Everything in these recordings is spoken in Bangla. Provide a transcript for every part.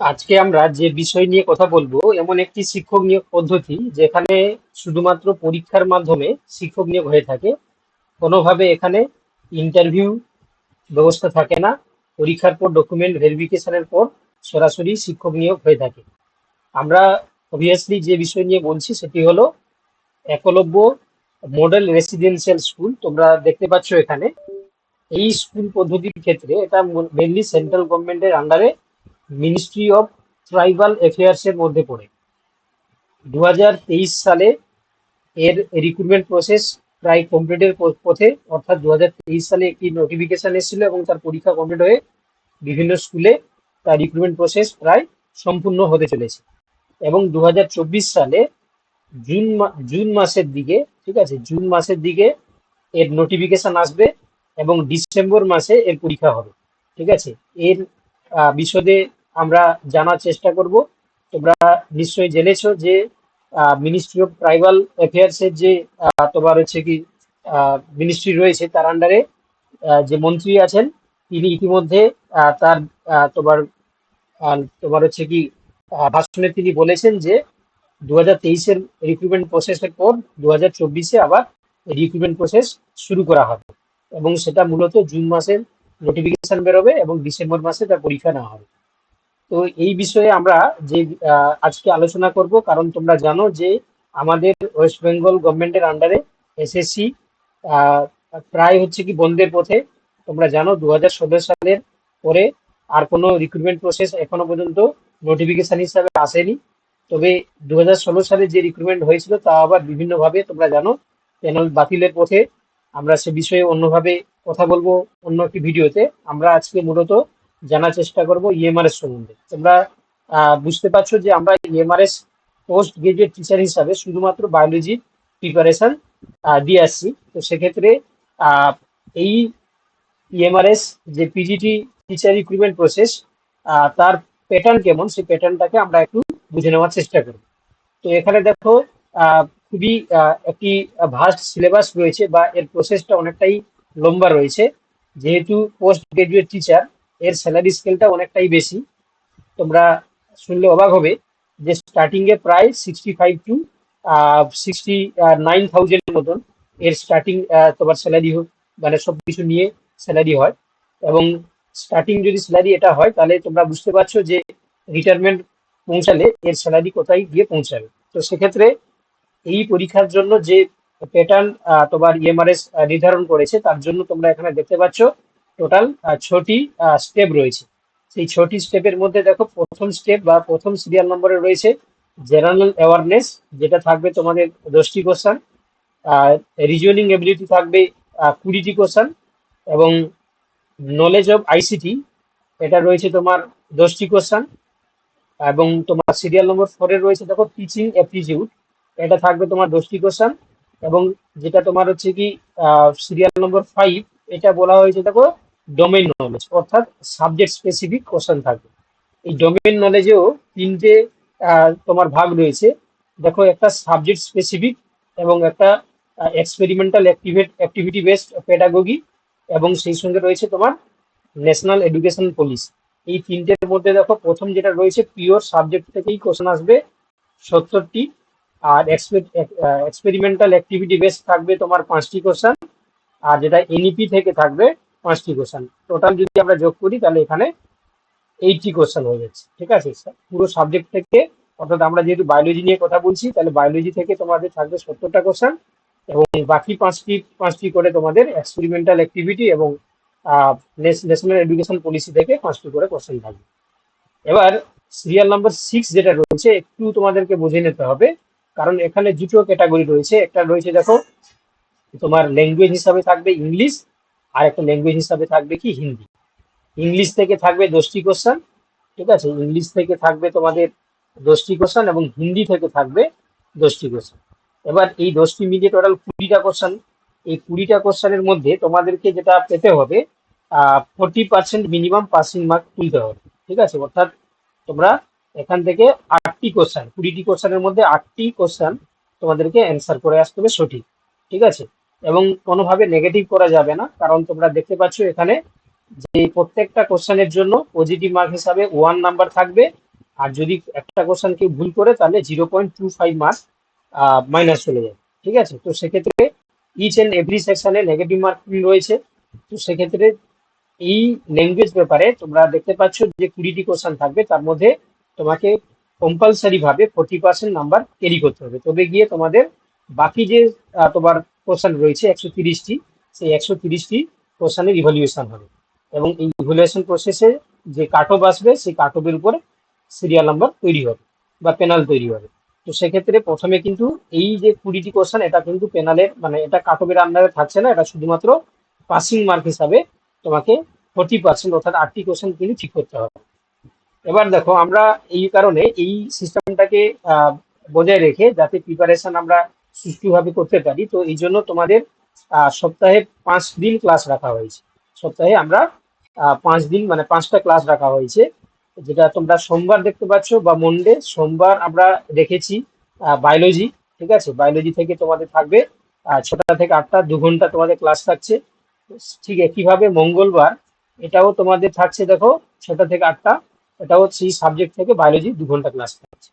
আজকে আমরা যে বিষয় নিয়ে কথা বলব, এমন একটি শিক্ষক নিয়োগ পদ্ধতি যেখানে শুধুমাত্র পরীক্ষার মাধ্যমে শিক্ষক নিয়োগ হয়ে থাকে। কোনোভাবে এখানে ইন্টারভিউ ব্যবস্থা থাকে না। পরীক্ষার পর ডকুমেন্ট ভেরিফিকেশনের পর সরাসরি শিক্ষক নিয়োগ হয়ে থাকে। আমরা অবভিয়াসলি যে বিষয় নিয়ে বলছি সেটি হলো একলব্য মডেল রেসিডেন্সিয়াল স্কুল তোমরা দেখতে পাচ্ছ এখানে। এই স্কুল পদ্ধতির ক্ষেত্রে এটা মেনলি সেন্ট্রাল গভর্নমেন্টের আন্ডারে মিনিস্ট্রি অফ ট্রাইবাল অ্যাফেয়ার্স এর মধ্যে পড়ে। দুহাজার তেইশ সালে এর রিক্রুটমেন্ট প্রসেস প্রায় কমপ্লিটের পথে, অর্থাৎ দু সালে একটি নোটিফিকেশন এসেছিল এবং তার পরীক্ষা কমপ্লিট হয়ে বিভিন্ন স্কুলে তার রিক্রুটমেন্ট প্রসেস প্রায় সম্পূর্ণ হতে চলেছে। এবং দু হাজার চব্বিশ সালে জুন জুন মাসের দিকে, ঠিক আছে, জুন মাসের দিকে এর নোটিফিকেশন আসবে এবং ডিসেম্বর মাসে এর পরীক্ষা হবে, ঠিক আছে। এর বিশদে আমরা জানার চেষ্টা করব। তোমরা নিশ্চয়ই জেনেছো যে মিনিস্ট্রি অফ ট্রাইবাল অ্যাফেয়ার্স এর যে তোমার হচ্ছে কি মিনিস্ট্রি রয়েছে তার আন্ডারে যে মন্ত্রী আছেন, তিনি ইতিমধ্যে তার তোমার তোমার হচ্ছে কি ভাষণে তিনি বলেছেন যে দু হাজার তেইশের রিক্রুটমেন্ট প্রসেসের পর দু হাজার চব্বিশে আবার রিক্রুটমেন্ট প্রসেস শুরু করা হবে। এবং সেটা মূলত জুন মাসের নোটিফিকেশন বেরোবে এবং ডিসেম্বর মাসে তার পরীক্ষা নেওয়া হবে। তো এই বিষয়ে আমরা যে আজকে আলোচনা করব, কারণ তোমরা জানো যে আমাদের ওয়েস্ট বেঙ্গল গভর্নমেন্টের আন্ডারে এসএসসি প্রায় হচ্ছে কি বন্ধের পথে। তোমরা জানো দু হাজার ষোলো সালের পরে আর কোনো রিক্রুটমেন্ট প্রসেস এখনও পর্যন্ত নোটিফিকেশন হিসাবে আসেনি। তবে দু হাজার ষোলো সালে যে রিক্রুটমেন্ট হয়েছিল তা আবার বিভিন্নভাবে তোমরা জানো প্যানেল বাতিলের পথে। আমরা সে বিষয়ে অন্যভাবে কথা বলব অন্য একটি ভিডিওতে। আমরা আজকে মূলত জানার চেষ্টা করব ইএমআরএস সম্বন্ধে। তোমরা বুঝতে পারছ যে আমরা ইএমআরএস পোস্ট গ্রাজুয়েট টিচার হিসাবে শুধুমাত্র বায়োলজির প্রিপারেশন দিয়ে আসছি। তো সেক্ষেত্রে এই ইএমআরএস যে পিজিটি টিচার রিক্রুটমেন্ট প্রসেস তার প্যাটার্ন কেমন? সেই প্যাটার্নটাকে আমরা একটু বুঝে নেওয়ার চেষ্টা করব। তো এখানে দেখো খুবই একটি ভাস্ট সিলেবাস রয়েছে বা এর প্রসেসটা অনেকটাই লম্বা রয়েছে। যেহেতু পোস্ট গ্রাজুয়েট টিচার এর স্যালারি স্কেলটা অনেকটাই বেশি। তোমরা শুনলে অবাক হবে যে স্টার্টিং এ প্রায় sixty five to sixty nine থাউজেন্ডের মতন এর স্টার্টিং তোমার স্যালারি মানে সব কিছু নিয়ে স্যালারি হয়। এবং স্টার্টিং যদি স্যালারি এটা হয়, তাহলে তোমরা বুঝতে পারছ যে রিটায়ারমেন্ট পৌঁছালে এর স্যালারি কোথায় গিয়ে পৌঁছাবে। তো সেক্ষেত্রে এই পরীক্ষার জন্য যে প্যাটার্ন তোমার ইএমআরএস নির্ধারণ করেছে, তার জন্য তোমরা এখানে দেখতে পাচ্ছ টোটাল ছটি স্টেপ রয়েছে। সেই ছটি স্টেপের মধ্যে দেখো, প্রথম স্টেপ বা প্রথম সিরিয়াল নম্বরে রয়েছে জেনারেল অ্যাওয়ারনেস যেটা থাকবে তোমাদের দশটি কোশ্চান রিজনিং এবিলিটি থাকবে কুড়িটি কোশ্চান এবং নলেজ অফ আইসিটি এটা রয়েছে তোমার দশটি কোশ্চান এবং তোমার সিরিয়াল নম্বর ফোরে রয়েছে, দেখো টিচিং অ্যাপটিটিউড এটা থাকবে তোমার দশটি কোশ্চান এবং যেটা তোমার হচ্ছে কি সিরিয়াল নম্বর ফাইভ এটা বলা হয়েছে দেখো ডোমেন নলেজ অর্থাৎ সাবজেক্ট স্পেসিফিক কোশ্চেন থাকবে। এই ডোমেন নলেজেও তিনটে তোমার ভাগ রয়েছে। দেখো, একটা সাবজেক্ট স্পেসিফিক এবং একটা experimental activate activity based pedagogy এবং সেই সঙ্গে রয়েছে তোমার ন্যাশনাল এডুকেশন পলিসি এই তিনটের মধ্যে দেখো, প্রথম যেটা রয়েছে পিওর সাবজেক্ট থেকেই কোশ্চেন আসবে সত্তরটি। আর এক্সপেরিমেন্টাল অ্যাক্টিভিটি বেস থাকবে তোমার পাঁচটি কোশ্চেন আর যেটা এনইপি থেকে থাকবে পাঁচটি কোশ্চেন টোটাল যদি আমরা যোগ করি, তাহলে এখানে এইটটি কোশ্চেন হয়ে যাচ্ছে। ঠিক আছে পুরো সাবজেক্ট থেকে, অর্থাৎ আমরা যেহেতু বায়োলজি নিয়ে কথা বলছি, তাহলে বায়োলজি থেকে তোমাদের থাকবে সত্তরটা কোশ্চেন এবং বাকি পাঁচটি পাঁচটি করে তোমাদের এক্সপেরিমেন্টাল অ্যাক্টিভিটি এবং ন্যাশনাল এডুকেশন পলিসি থেকে পাঁচটি করে কোশ্চেন থাকবে। এবার সিরিয়াল নাম্বার সিক্স যেটা রয়েছে, একটু তোমাদেরকে বুঝে নিতে হবে। কারণ এখানে দুটো ক্যাটাগরি রয়েছে। একটা রয়েছে দেখো, তোমার ল্যাঙ্গুয়েজ হিসাবে থাকবে ইংলিশ, আর একটা ল্যাঙ্গুয়েজ হিসাবে থাকবে কি হিন্দি। ইংলিশ থেকে থাকবে দশটি কোশ্চেন ঠিক আছে? ইংলিশ থেকে থাকবে তোমাদের দশটি কোশ্চেন এবং হিন্দি থেকে থাকবে দশটি কোশ্চেন এবার এই দশটি মিলিয়ে টোটাল কুড়িটা কোশ্চেন এই কুড়িটা কোশ্চেনের মধ্যে তোমাদেরকে যেটা পেতে হবে forty percent minimum passing mark তুলতে হবে। ঠিক আছে? অর্থাৎ তোমরা এখান থেকে আটটি কোশ্চেন কুড়িটি কোশ্চেনের মধ্যে আটটি কোশ্চেন তোমাদেরকে অ্যান্সার করে আসতে হবে সঠিক, ঠিক আছে? এবং কোনোভাবে নেগেটিভ করা যাবে না, কারণ তোমরা দেখতে পাচ্ছ এখানে যে প্রত্যেকটা কোশ্চেনের জন্য পজিটিভ মার্ক হিসাবে ওয়ান নাম্বার থাকবে, আর যদি একটা কোশ্চেন কেউ ভুল করে, তাহলে zero point two five mark minus চলে যায় ঠিক আছে? তো সেক্ষেত্রে ইচ অ্যান্ড এভরি সেকশনে নেগেটিভ মার্কিং রয়েছে, তো সেক্ষেত্রে এই ল্যাঙ্গুয়েজ ব্যাপারে তোমরা দেখতে পাচ্ছ যে কুড়িটি কোশ্চেন থাকবে, তার মধ্যে তোমাকে কম্পালসারি ভাবে ফোর্টি পার্সেন্ট নাম্বার ক্যারি করতে হবে। তবে গিয়ে তোমাদের বাকি যে তোমার কোশ্চেন রয়েছে, একশো তিরিশটি, সেই একশো তিরিশটি কোশ্চেনের ইভালুয়েশন হবে। এবং এই ইভালুয়েশন প্রসেসে যে কাট অফ আসবে, সেই কাট অফের উপর সিরিয়াল নাম্বার তৈরি হবে বা পেনাল তৈরি হবে। তো সেক্ষেত্রে প্রথমে কিন্তু এই যে কুড়িটি কোশ্চেন এটা কিন্তু পেনালের মানে এটা কাট অফের আন্ডারে থাকছে না, এটা শুধুমাত্র পাসিং মার্ক হিসাবে তোমাকে ফোর্টি পার্সেন্ট অর্থাৎ আটটি কোশ্চেন কিন্তু ঠিক করতে হবে। এবার দেখো, আমরা এই কারণে এই সিস্টেমটাকে বজায় রেখে যাতে প্রিপারেশন আমরা সুষ্ঠুভাবে করতে পারি, তো এই জন্য তোমাদের সপ্তাহে পাঁচ দিন ক্লাস রাখা হয়েছে। সপ্তাহে আমরা পাঁচ দিন মানে পাঁচটা ক্লাস রাখা হয়েছে, যেটা তোমরা সোমবার দেখতে পাচ্ছ বা মন্ডে সোমবার আমরা রেখেছি বায়োলজি ঠিক আছে? বায়োলজি থেকে তোমাদের থাকবে ছটা থেকে আটটা, দু ঘণ্টা তোমাদের ক্লাস থাকছে। ঠিক একইভাবে মঙ্গলবার, এটাও তোমাদের থাকছে দেখো, ছটা থেকে আটটা এটাও সেই সাবজেক্ট থেকে বায়োলজি দু ঘণ্টা ক্লাস থাকছে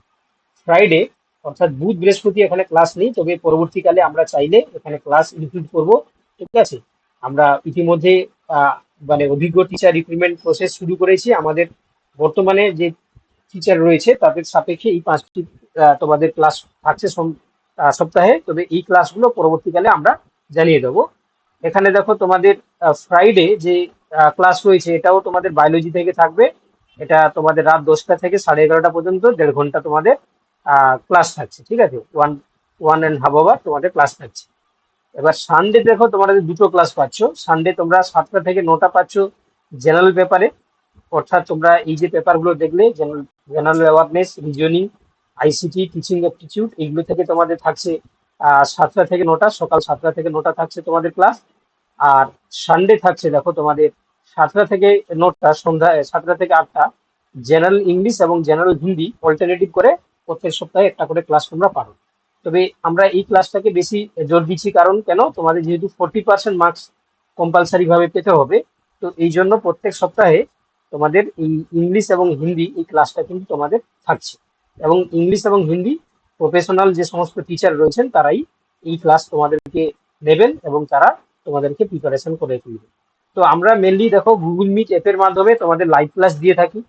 ফ্রাইডে অর্থাৎ বুধ বৃহস্পতি এখানে ক্লাস নেই, তবে পরবর্তীকালে আমরা চাইলে এখানে ক্লাস ইনক্লুড করব, ঠিক আছে? আমরা ইতিমধ্যে মানে অভিজ্ঞ টিচার রিক্রুটমেন্ট প্রসেস শুরু করেছি। আমাদের বর্তমানে যে টিচার রয়েছে, তাদের সাপেক্ষে এই পাঁচটি তোমাদের ক্লাস থাকছে সপ্তাহে, তবে এই ক্লাসগুলো পরবর্তীকালে আমরা জানিয়ে দেবো। এখানে দেখো তোমাদের ফ্রাইডে যে ক্লাস রয়েছে, এটাও তোমাদের বায়োলজি থেকে থাকবে। এটা তোমাদের রাত দশটা থেকে সাড়ে এগারোটা পর্যন্ত, দেড় ঘণ্টা তোমাদের ক্লাস থাকছে, ঠিক আছে? One one and half hour তোমাদের ক্লাস থাকছে। এবার সানডে দেখো, তোমাদের দুটো ক্লাস পাচ্ছ। সানডে তোমরা সাতটা থেকে নটা পাচ্ছ জেনারেল পেপারে অর্থাৎ তোমরা এই যে পেপারগুলো দেখলে general awareness reasoning ICT teaching aptitude এগুলো থেকে তোমাদের থাকছে সাতটা থেকে নটা, সকাল সাতটা থেকে নটা থাকছে তোমাদের ক্লাস আর সানডে থাকছে, দেখো তোমাদের সাতটা থেকে নটা, সন্ধ্যা সাতটা থেকে আটটা জেনারেল ইংলিশ এবং জেনারেল হিন্দি অল্টারনেটিভ করে প্রত্যেক সপ্তাহে একটা করে ক্লাস তোমরা পারো। তবে আমরা এই ক্লাসটাকে বেশি জোর দিচ্ছি কারণ কেন? তোমাদের যেহেতু ফোর্টি পার্সেন্ট মার্কস কম্পালসারি ভাবে পেতে হবে, তো এই জন্য প্রত্যেক সপ্তাহে তোমাদের এই ইংলিশ এবং হিন্দি এই ক্লাসটা কিন্তু তোমাদের থাকছে। এবং ইংলিশ এবং হিন্দি প্রফেশনাল যে সমস্ত টিচার রয়েছেন, তারাই এই ক্লাস তোমাদেরকে নেবেন এবং তারা তোমাদেরকে প্রিপারেশন করে তুলবে। তো আমরা মেনলি দেখো গুগল মিট অ্যাপের মাধ্যমে তোমাদের লাইভ ক্লাস দিয়ে থাকি।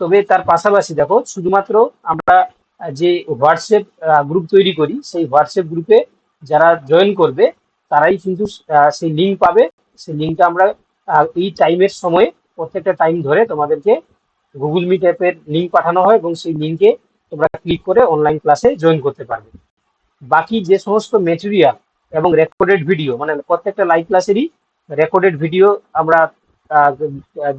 তবে তার পাশাপাশি দেখো, শুধুমাত্র আমরা যে হোয়াটসঅ্যাপ গ্রুপ তৈরি করি, সেই হোয়াটসঅ্যাপ গ্রুপে যারা জয়েন করবে, তারাই কিন্তু সেই লিঙ্ক পাবে। সেই লিঙ্কটা আমরা এই টাইমের সময়ে প্রত্যেকটা টাইম ধরে তোমাদেরকে গুগল মিট অ্যাপের লিঙ্ক পাঠানো হয় এবং সেই লিঙ্কে তোমরা ক্লিক করে অনলাইন ক্লাসে জয়েন করতে পারবে। বাকি যে সমস্ত মেটেরিয়াল এবং রেকর্ডেড ভিডিও মানে প্রত্যেকটা লাইভ ক্লাসেরই রেকর্ডেড ভিডিও আমরা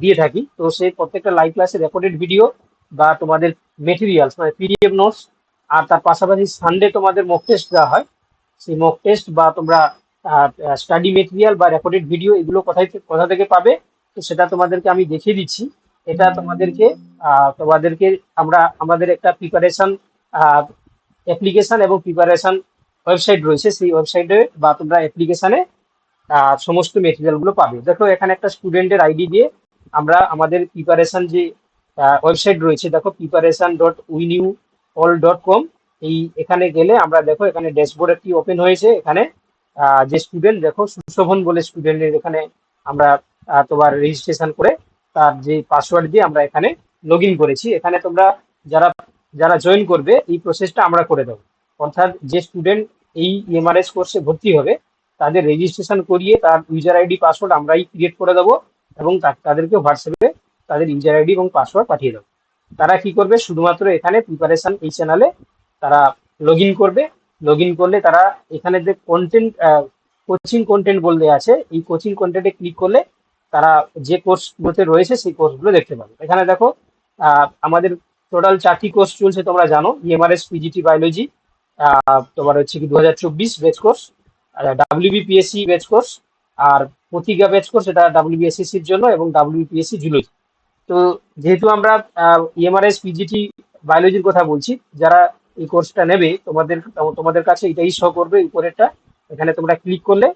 দিয়ে থাকি। তো সেই প্রত্যেকটা লাইভ ক্লাসে রেকর্ডেড ভিডিও বা তোমাদের মেটেরিয়ালস মানে পিডিএফ নোটস আর তার পাশাপাশি সানডে তোমাদের মক টেস্ট দেওয়া হয়। সেই মক টেস্ট বা তোমরা স্টাডি মেটেরিয়াল বা রেকর্ডেড ভিডিও এগুলো কোথায় কোথা থেকে পাবে, তো সেটা তোমাদেরকে আমি দেখিয়ে দিচ্ছি। এটা তোমাদেরকে তোমাদেরকে আমরা, আমাদের একটা প্রিপারেশন অ্যাপ্লিকেশন এবং প্রিপারেশন ওয়েবসাইট রয়েছে। সেই ওয়েবসাইটে বা তোমরা অ্যাপ্লিকেশনে সমস্ত মেটেরিয়ালগুলো পাবে। দেখো, এখানে একটা স্টুডেন্টের আইডি দিয়ে আমরা আমাদের প্রিপারেশন যে ওয়েবসাইট রয়েছে, দেখো preparation dot winuall dot com এই এখানে গেলে আমরা দেখো, এখানে ড্যাশবোর্ড একটি ওপেন হয়েছে। এখানে যে স্টুডেন্ট দেখো, সুশোভন বলে স্টুডেন্টের এখানে আমরা তোমার রেজিস্ট্রেশন করে তার যে পাসওয়ার্ড দিয়ে আমরা এখানে লগ করেছি। এখানে তোমরা যারা যারা জয়েন করবে, এই প্রসেসটা আমরা করে দেবো। অর্থাৎ যে স্টুডেন্ট এই এমআরএস কোর্সে ভর্তি হবে তাদের রেজিস্ট্রেশন করিয়ে তার ইউজার আইডি পাসওয়ার্ড আমরাই ক্রিয়েট করে দেবো এবং তাদেরকে হোয়াটসঅ্যাপে তাদের ইউজার আইডি এবং পাসওয়ার্ড পাঠিয়ে দেবো। তারা কি করবে? শুধুমাত্র এখানে প্রিপারেশন এই চ্যানেলে তারা লগ করবে। লগ করলে তারা এখানে যে কন্টেন্ট কোচিং কন্টেন্ট বলতে আছে, এই কোচিং কন্টেন্টে ক্লিক করলে তারা যে কোর্সগুলোতে রয়েছে সেই কোর্সগুলো দেখতে পাবে। এখানে দেখো আমাদের টোটাল চারটি কোর্স চলছে তোমরা জানো। ইএমআরএস পিজিটি বায়োলজি তোমার হচ্ছে কি দু হাজার চব্বিশ batch course WBPSC batch course আর প্রতিজ্ঞা বেচ কোর্স এটা ডাব্লিউবিএসসির জন্য এবং ডাব্লিউবিপিএসসি জুলজি তো যেহেতু আমরা ইএমআরএস পিজিটি বায়োলজির কথা বলছি, যারা এই কোর্সটা নেবে, তোমাদের তোমাদের কাছে এটাই শো করবে উপরেরটা। এখানে তোমরা ক্লিক করলে,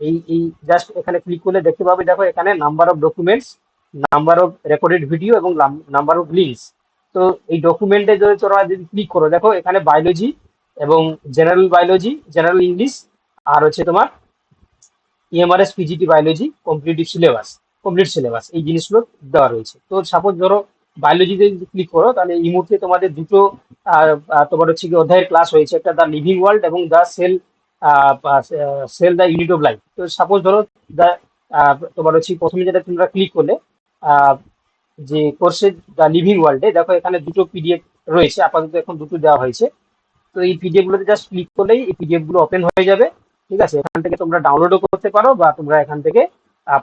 এই এই জাস্ট এখানে ক্লিক করলে দেখতে পাবে, দেখো এখানে number of documents number of recorded video এবং নাম্বার অফ লিঙ্কস তো এই ডকুমেন্টে যদি তোমরা যদি ক্লিক করো, দেখো এখানে বায়োলজি এবং জেনারেল বায়োলজি জেনারেল ইংলিশ আর হচ্ছে তোমার EMRS PGT biology competitive syllabus complete syllabus এই জিনিসগুলো দেওয়া রয়েছে। তো সাপোজ ধরো বায়োলজিতে যদি ক্লিক করো, তাহলে এই মুহূর্তে তোমাদের দুটো তোমার হচ্ছে কি অধ্যায়ের ক্লাস হয়েছে। একটা দ্য লিভিং ওয়ার্ল্ড এবং the cell cell the unit of life তো সাপোজ ধরো দ্য তোমার হচ্ছে প্রথমে যেটা তোমরা ক্লিক করলে যে কোর্সের দ্য লিভিং ওয়ার্ল্ডে দেখো এখানে দুটো পিডিএফ রয়েছে। আপাতত এখন দুটো দেওয়া হয়েছে। তো এই পিডিএফ গুলোতে জাস্ট ক্লিক করলেই এই পিডিএফগুলো ওপেন হয়ে যাবে। ঠিক আছে? এখান থেকে তোমরা ডাউনলোডও করতে পারো বা তোমরা এখান থেকে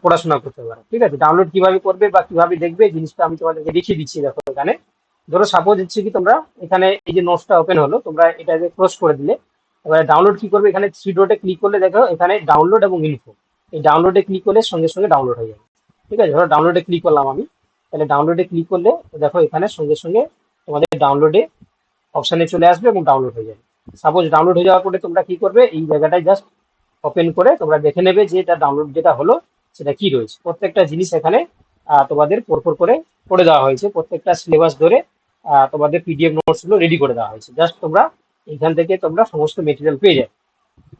পড়াশোনা করতে পারো। ঠিক আছে? ডাউনলোড কীভাবে করবে বা কীভাবে দেখবে জিনিসটা আমি তোমাদেরকে দেখিয়ে দিচ্ছি দেখো এখানে। ধরো সাপোজ হচ্ছে কি তোমরা, এখানে এই যে নোটসটা ওপেন হলো, তোমরা এটাকে ক্লোজ করে দিলে। এবারে ডাউনলোড কি করবে? এখানে থ্রি ডটে ক্লিক করলে দেখো, এখানে ডাউনলোড এবং ইনফো এই ডাউনলোডে ক্লিক করলে সঙ্গে সঙ্গে ডাউনলোড হয়ে যাবে। ঠিক আছে? ধরো ডাউনলোডে ক্লিক করলাম আমি। তাহলে ডাউনলোডে ক্লিক করলে দেখো এখানে সঙ্গে সঙ্গে তোমাদের ডাউনলোডে অপশানে চলে আসবে এবং ডাউনলোড হয়ে যাবে। সাপোজ ডাউনলোড হয়ে যাওয়ার পরে তোমরা কি করবে? এই জায়গাটায় জাস্ট ওপেন করে তোমরা দেখে নেবে যে এটা ডাউনলোড যেটা হলো, সেটা কি রয়েছে। প্রত্যেকটা জিনিস এখানে তোমাদের পরপর করে করে দেওয়া হয়েছে। প্রত্যেকটা সিলেবাস ধরে তোমাদের পিডিএফ নোটসগুলো রেডি করে দেওয়া হয়েছে। জাস্ট তোমরা এখান থেকে তোমরা সমস্ত মেটেরিয়াল পেয়ে যাবে।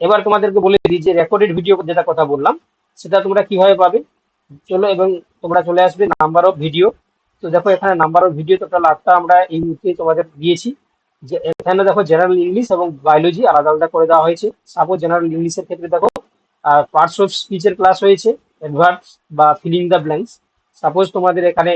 এবার তোমাদেরকে বলে দিই যে রেকর্ডেড ভিডিও যেটা কথা বললাম, সেটা তোমরা কীভাবে পাবে? চলো এবং তোমরা চলে আসবে নাম্বার অফ ভিডিও তো দেখো এখানে নাম্বার অফ ভিডিও টোটাল লাভটা আমরা এই মুহূর্তে তোমাদের দিয়েছি। যে এখানে দেখো জেনারেল ইংলিশ এবং বায়োলজি আলাদা আলাদা করে দেওয়া হয়েছে। সাপোজ জেনারেল ইংলিশের ক্ষেত্রে দেখো পার্টস অফ স্পিচের ক্লাস হয়েছে অ্যাডভার্বস বা ফিলিং দ্য ব্ল্যাঙ্কস সাপোজ তোমাদের এখানে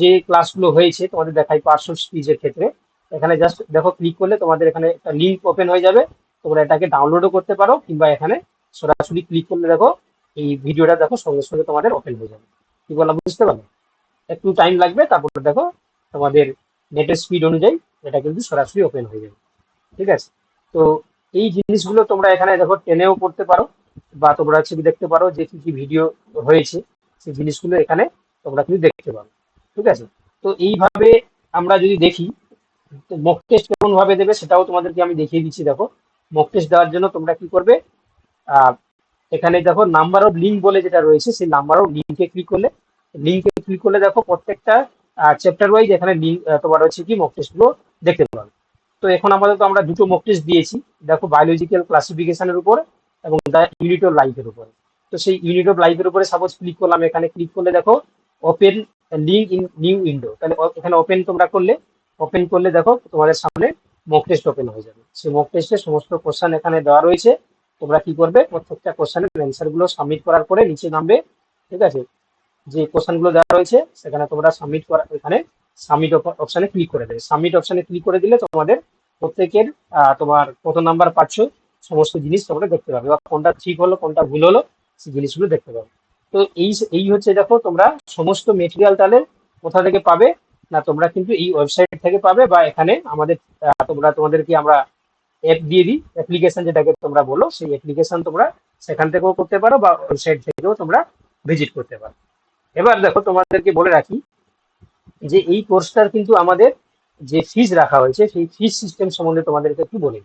যে ক্লাসগুলো হয়েছে, তোমাদের দেখাই পার্টস অফ স্পিচের ক্ষেত্রে। এখানে জাস্ট দেখো ক্লিক করলে তোমাদের এখানে একটা লিঙ্ক ওপেন হয়ে যাবে। তোমরা এটাকে ডাউনলোডও করতে পারো, কিংবা এখানে সরাসরি ক্লিক করলে দেখো, এই ভিডিওটা দেখো সঙ্গে সঙ্গে তোমাদের ওপেন হয়ে যাবে। কি বললাম, বুঝতে পারলে? একটু টাইম লাগবে, তারপরে দেখো তোমাদের নেটের স্পিড অনুযায়ী এটা কিন্তু সরাসরি ওপেন হয়ে যাবে। ঠিক আছে? তো এই জিনিসগুলো তোমরা এখানে দেখো, টেনেও পড়তে পারো বা তোমরা হচ্ছে দেখতে পারো যে কি কি ভিডিও হয়েছে। সেই জিনিসগুলো এখানে তোমরা কিন্তু দেখতে পারো। ঠিক আছে? তো এইভাবে আমরা যদি দেখি মক টেস্ট কেমন ভাবে দেবে সেটাও তোমাদেরকে আমি দেখিয়ে দিচ্ছি, দেখো। মক টেস্ট দেওয়ার জন্য তোমরা কি করবে? এখানে দেখো নাম্বার অফ লিঙ্ক বলে যেটা রয়েছে, সেই নাম্বার অফ লিঙ্কে ক্লিক করলে লিঙ্কে ক্লিক করলে দেখো প্রত্যেকটা চ্যাপ্টার ওয়াইজ এখানে লিঙ্ক তোমার হচ্ছে কি মক টেস্টগুলো দেখতে পাবে তো এখন আপাতত আমরা দুটো মক টেস্ট দিয়েছি। দেখো বায়োলজিক্যাল ক্লাসিফিকেশনের উপর এবং দ্য ইউনিট অফ লাইফের উপরে। তো সেই ইউনিট অফ লাইফের উপরে সাপোজ ক্লিক করলাম, এখানে ক্লিক করলে দেখো open link in new window তাহলে এখানে ওপেন তোমরা করলে ওপেন করলে দেখো তোমাদের সামনে মক টেস্ট ওপেন হয়ে যাবে। সেই মক টেস্টে সমস্ত কোশ্চেন এখানে দেওয়া রয়েছে। তোমরা কি করবে? প্রত্যেকটা কোশ্চেনের অ্যান্সারগুলো সাবমিট করার পরে নিচে নামবে। ঠিক আছে? যে কোশ্চেনগুলো দেওয়া রয়েছে, সেখানে তোমরা সাবমিট করা, এখানে সাবমিট অপশনে ক্লিক করে দেবে। সাবমিট অপশনে ক্লিক করে দিলে তোমাদের প্রত্যেকের তোমার কত নাম্বার পাচ্ছ। সমস্ত জিনিস তোমরা দেখতে পাবে। বা কোনটা ঠিক হলো, কোনটা ভুল হলো, সেই জিনিসগুলো দেখতে পাবে। তো এই এই হচ্ছে দেখো তোমরা সমস্ত মেটেরিয়াল তাহলে কোথা থেকে পাবে? না, তোমরা কিন্তু এই ওয়েবসাইট থেকে পাবে বা এখানে আমাদের তোমরা তোমাদেরকে আমরা অ্যাপ দিয়ে দিই। অ্যাপ্লিকেশন যেটাকে তোমরা বলো, সেই অ্যাপ্লিকেশন তোমরা সেখান থেকেও করতে পারো বা ওয়েবসাইট থেকেও তোমরা ভিজিট করতে পারো। এবার দেখো তোমাদেরকে বলে রাখি যে এই কোর্সটার কিন্তু আমাদের যে ফিজ রাখা হয়েছে, সেই ফিজ সিস্টেম সম্বন্ধে তোমাদেরকে একটু বলি।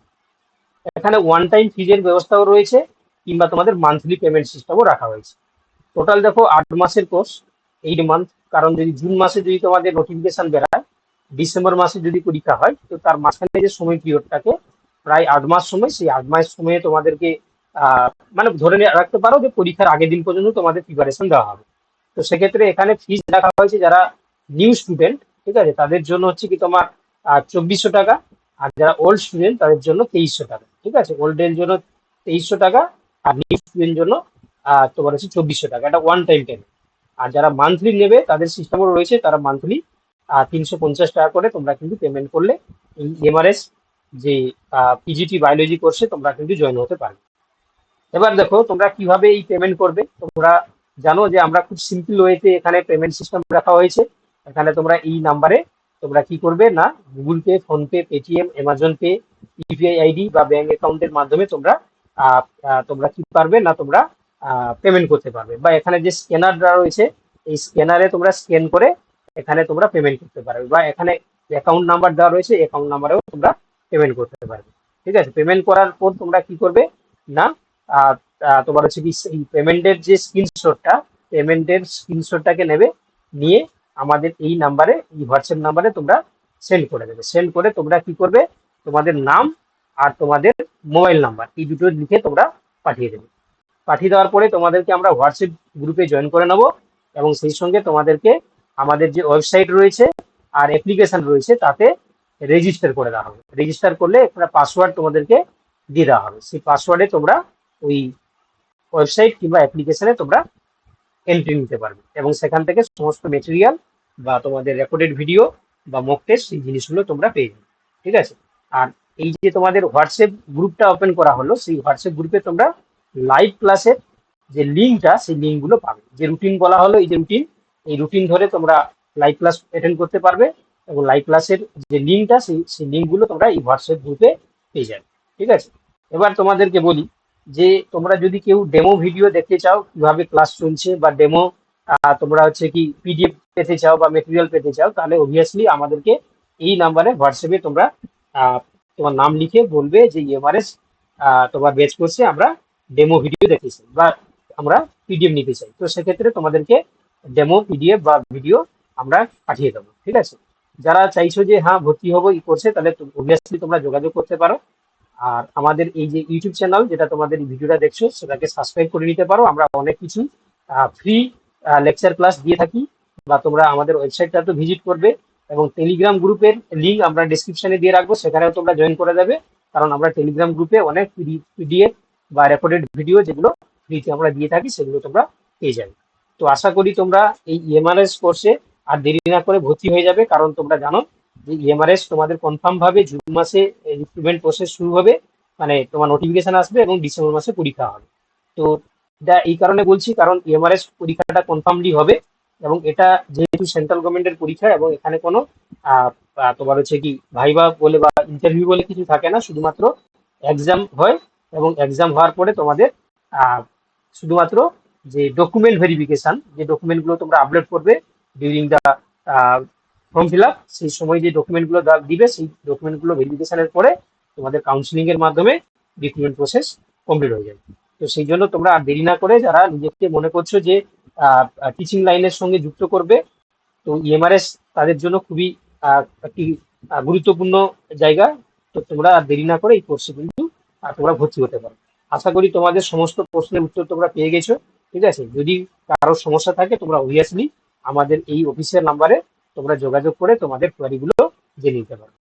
এখানে ওয়ান টাইম ফিজের ব্যবস্থাও রয়েছে, কিংবা তোমাদের মান্থলি পেমেন্ট সিস্টেমও রাখা হয়েছে। টোটাল দেখো, আট মাসের কোর্স এইট মান্থ কারণ যদি জুন মাসে যদি তোমাদের নোটিফিকেশন বেরায়, ডিসেম্বর মাসে যদি পরীক্ষা হয়, তো তার মাঝখানে যে সময় পিরিয়ডটাকে প্রায় আট মাস সময়, সেই আট মাস সময়ে তোমাদেরকে মানে ধরে রাখতে পারো যে পরীক্ষার আগের দিন পর্যন্ত তোমাদের প্রিপারেশন দেওয়া হবে। তো সেক্ষেত্রে এখানে ফিজ রাখা হয়েছে যারা নিউ স্টুডেন্ট ঠিক আছে? তাদের জন্য হচ্ছে কি তোমার চব্বিশশো টাকা, আর যারা ওল্ড স্টুডেন্ট তাদের জন্য তেইশশো টাকা, ঠিক আছে? ওল্ডের জন্য তেইশশো টাকা, আর নিউ স্টুডেন্ট জন্য তোমার হচ্ছে চব্বিশশো টাকা। এটা ওয়ান টাইম পেমেন্ট আর যারা মান্থলি নেবে, তাদের সিস্টেমও রয়েছে, তারা মান্থলি তিনশো পঞ্চাশ টাকা করে তোমরা কিন্তু পেমেন্ট করলে এই এমআরএস যে পিজিটি বায়োলজি কোর্সে তোমরা কিন্তু জয়েন হতে পারবে। এবার দেখো, তোমরা কীভাবে এই পেমেন্ট করবে? তোমরা জানো যে আমরা খুব সিম্পল ওয়েতে এখানে পেমেন্ট সিস্টেম রাখা হয়েছে। এখানে তোমরা এই নাম্বারে তোমরা কি করবে না? Google Pay PhonePe Paytm Amazon Pay UPI ID বা ব্যাংক অ্যাকাউন্টের মাধ্যমে তোমরা তোমরা কি পারবে না তোমরা পেমেন্ট করতে পারবে। বা এখানে যে স্ক্যানার দেওয়া রয়েছে, এই স্ক্যানারে তোমরা স্ক্যান করে এখানে তোমরা পেমেন্ট করতে পারবে। বা এখানে অ্যাকাউন্ট নাম্বার দেওয়া রয়েছে অ্যাকাউন্ট নাম্বারেও তোমরা পেমেন্ট করতে পারবে। ঠিক আছে? পেমেন্ট করার পর তোমরা কি করবে না? তোমার হচ্ছে কি পেমেন্টের যে স্ক্রিনশটটা পেমেন্টের স্ক্রিনশটটাকে নেবে, নিয়ে আমাদের এই নাম্বারে, এই হোয়াটসঅ্যাপ নাম্বারে তোমরা সেন্ড করে দেবে। সেন্ড করে তোমরা কি করবে? তোমাদের নাম আর তোমাদের মোবাইল নাম্বার এই দুটো লিখে তোমরা পাঠিয়ে দেবে। পাঠিয়ে দেওয়ার পরে তোমাদেরকে আমরা হোয়াটসঅ্যাপ গ্রুপে জয়েন করে নেব এবং সেই সঙ্গে তোমাদেরকে আমাদের যে ওয়েবসাইট রয়েছে আর অ্যাপ্লিকেশন রয়েছে, তাতে রেজিস্টার করে দেওয়া হবে। রেজিস্টার করলে একটা পাসওয়ার্ড তোমাদেরকে দিয়ে দেওয়া হবে। সেই পাসওয়ার্ডে তোমরা ওই ওয়েবসাইট কিংবা অ্যাপ্লিকেশনে তোমরা এন্ট্রি নিতে পারবে এবং সেখান থেকে সমস্ত মেটেরিয়াল বা তোমাদের রেকর্ডেড ভিডিও বা মক টেস্ট সেই জিনিসগুলো তোমরা পেয়ে যাবে। ঠিক আছে? আর এই যে তোমাদের হোয়াটসঅ্যাপ গ্রুপটা ওপেন করা হলো, সেই হোয়াটসঅ্যাপ গ্রুপে তোমরা লাইভ ক্লাসের যে লিঙ্কটা, সেই লিঙ্কগুলো পাবে। যে রুটিন বলা হলো, এই যে রুটিন এই রুটিন ধরে তোমরা লাইভ ক্লাস অ্যাটেন্ড করতে পারবে এবং লাইভ ক্লাসের যে লিঙ্কটা, সেই সেই লিঙ্কগুলো তোমরা এই হোয়াটসঅ্যাপ গ্রুপে পেয়ে যাবে। ঠিক আছে? এবার তোমাদেরকে বলি যে, তোমরা যদি কেউ ডেমো ভিডিও দেখতে চাও, কীভাবে ক্লাস চলছে বা ডেমো তোমরা হচ্ছে কি পিডিএফ পেতে চাও বা মেটেরিয়াল পেতে চাও, তাহলে অবভিয়াসলি আমাদেরকে এই নাম্বারে হোয়াটসঅ্যাপে তোমরা তোমার নাম লিখে বলবে যে এমআরএস তোমার বেচ করছে আমরা ডেমো ভিডিও চাই বা আমরা পিডিএফ নিতে চাই। তো সেক্ষেত্রে তোমাদেরকে ডেমো পিডিএফ বা ভিডিও আমরা পাঠিয়ে দেবো, ঠিক আছে? যারা চাইছো যে হ্যাঁ ভর্তি হব ই করছে তাহলে অবভিয়াসলি তোমরা যোগাযোগ করতে পারো। আর আমাদের এই যে ইউটিউব চ্যানেল যেটা তোমাদের এই ভিডিওটা দেখছ, সেটাকে সাবস্ক্রাইব করে নিতে পারো। আমরা অনেক কিছু ফ্রি লেকচার ক্লাস দিয়ে থাকি। বা তোমরা আমাদের ওয়েবসাইটটা তো ভিজিট করবে এবং টেলিগ্রাম গ্রুপের লিঙ্ক আমরা ডিসক্রিপশনে দিয়ে রাখব, সেখানেও তোমরা জয়েন করে যাবে। কারণ আমরা টেলিগ্রাম গ্রুপে অনেক পিডিএফ বা রেকর্ডেড ভিডিও যেগুলো ফ্রিতে আমরা দিয়ে থাকি, সেগুলো তোমরা পেয়ে যাবে। তো আশা করি তোমরা এই ইএমআরএস কোর্সে আর দেরি না করে ভর্তি হয়ে যাবে, কারণ তোমরা জানো যে ইএমআরএস তোমাদের কনফার্ম ভাবে জুন মাসে রিক্রুটমেন্ট প্রসেস শুরু হবে মানে তোমার নোটিফিকেশন আসবে এবং ডিসেম্বর মাসে পরীক্ষা হবে। তো এটা এই কারণে বলছি, কারণ ইএমআরএস পরীক্ষাটা কনফার্মলি হবে। এবং এটা যেহেতু সেন্ট্রাল গভর্নমেন্টের পরীক্ষা এবং এখানে কোনো তোমার হচ্ছে কি ভাইবা বলে বা ইন্টারভিউ বলে কিছু থাকে না, শুধুমাত্র এক্সাম হয় এবং এক্সাম হওয়ার পরে তোমাদের শুধুমাত্র যে ডকুমেন্ট ভেরিফিকেশন যে ডকুমেন্টগুলো তোমরা আপলোড করবে during the form fill up সেই সময় যে ডকুমেন্টগুলো দিবে, সেই ডকুমেন্টগুলো ভেরিফিকেশনের পরে তোমাদের কাউন্সিলিং এর মাধ্যমে রিক্রুটমেন্ট প্রসেস কমপ্লিট হয়ে যাবে তো সেই জন্য তোমরা আর দেরি না করে যারা নিজেকে মনে করছ যে টিচিং লাইনের সঙ্গে যুক্ত করবে। তো ইএমআরএস তাদের জন্য খুবই একটি গুরুত্বপূর্ণ জায়গা। তো তোমরা আর দেরি না করে এই কোর্সে কিন্তু তোমরা ভর্তি হতে পারো। আশা করি তোমাদের সমস্ত প্রশ্নের উত্তর তোমরা পেয়ে গেছো, ঠিক আছে? যদি কারোর সমস্যা থাকে, তোমরা অবভিয়াসলি আমাদের এই অফিসের নাম্বারে তোমরা যোগাযোগ করে তোমাদের কোয়ারিগুলো জেনে নিতে পারো।